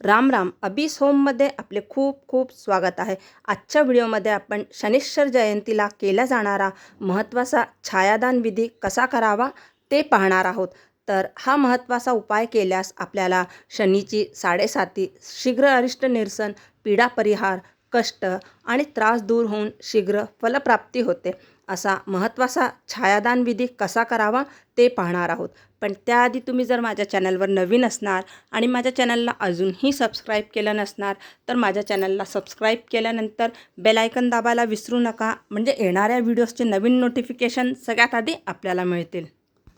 राम राम. अबीस होममध्ये आपले खूप खूप स्वागत आहे. आजच्या व्हिडिओमध्ये आपण शनिश्चर जयंतीला केला जाणारा महत्त्वाचा छायादान विधी कसा करावा ते पाहणार आहोत. तर हा महत्त्वाचा उपाय केल्यास आपल्याला शनीची साडेसाती शीघ्र अरिष्ट निरसन पीडा परिहार कष्ट आणि त्रास दूर होऊन शीघ्र फलप्राप्ती होते. असा महत्त्वाचा छायादान विधी कसा करावा ते पाहणार आहोत. पण त्याआधी तुम्ही जर माझ्या चॅनलवर नवीन असणार आणि माझ्या चॅनलला अजूनही सबस्क्राईब केलं नसणार तर माझ्या चॅनलला सबस्क्राईब केल्यानंतर बेलायकन दाबायला विसरू नका. म्हणजे येणाऱ्या व्हिडिओजचे नवीन नोटिफिकेशन सगळ्यात आधी आपल्याला मिळतील.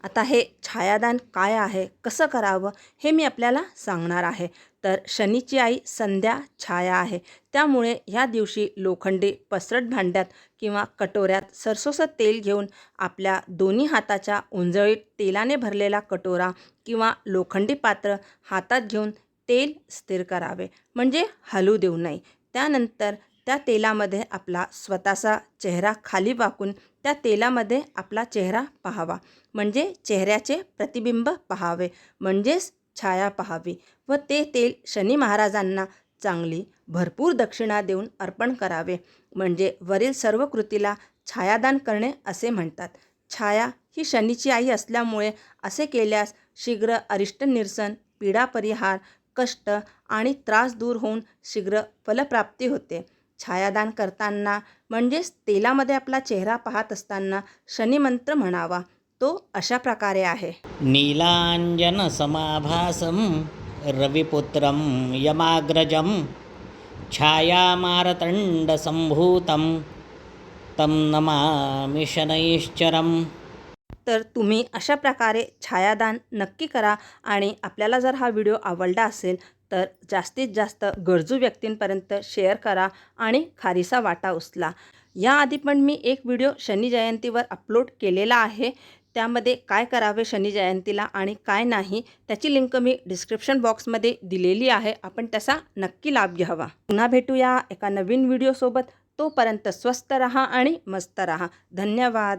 आता हे छायादान काय आहे? कसं करावं? हे मी आपल्याला सांगणार आहे. तर शनीची आई संध्या छाया आहे. त्यामुळे ह्या दिवशी लोखंडी पसरट भांड्यात किंवा कटोऱ्यात सरसोसं तेल घेऊन आपल्या दोन्ही हाताच्या उंजळीत तेलाने भरलेला कटोरा किंवा लोखंडी पात्र हातात घेऊन तेल स्थिर करावे. म्हणजे हलू देऊ नये. त्यानंतर त्या तेलामध्ये आपला स्वतःचा चेहरा खाली वाकून त्या तेलामध्ये आपला चेहरा पाहावा. म्हणजे चेहऱ्याचे प्रतिबिंब पाहावे. म्हणजेच छाया पाहावी. व ते तेल शनी महाराजांना चांगली भरपूर दक्षिणा देऊन अर्पण करावे. म्हणजे वरील सर्व कृतीला छायादान करणे असे म्हणतात. छाया ही शनीची आई असल्यामुळे असे केल्यास शीघ्र अरिष्ट निरसन पीडा परिहार कष्ट आणि त्रास दूर होऊन शीघ्र फलप्राप्ती होते. छायादान करताना म्हणजेच तेलामध्ये आपला चेहरा पाहत असताना शनिमंत्र म्हणावा. तो अशा प्रकारे आहे. नीलाञ्जनसमाभासं रविपुत्रं यमाग्रजं छायामारतण्डसम्भूतं तं नमामि शनैश्चरम्. तर तुम्ही अशा प्रकारे छायादान नक्की करा आणि आपल्याला जर हा व्हिडिओ आवडला असेल तर जास्तीत जास्त गरजू व्यक्तींपर्यंत शेअर करा आणि खारीसा वाटा उचला. याआधी पण मी एक व्हिडिओ शनी जयंतीवर अपलोड केलेला आहे. त्यामध्ये काय करावे शनी जयंतीला आणि काय नाही त्याची लिंक मी डिस्क्रिप्शन बॉक्समध्ये दिलेली आहे. आपण त्याचा नक्की लाभ घ्यावा. पुन्हा भेटूया एका नवीन व्हिडिओसोबत. तोपर्यंत स्वस्त रहा आणि मस्त रहा. धन्यवाद.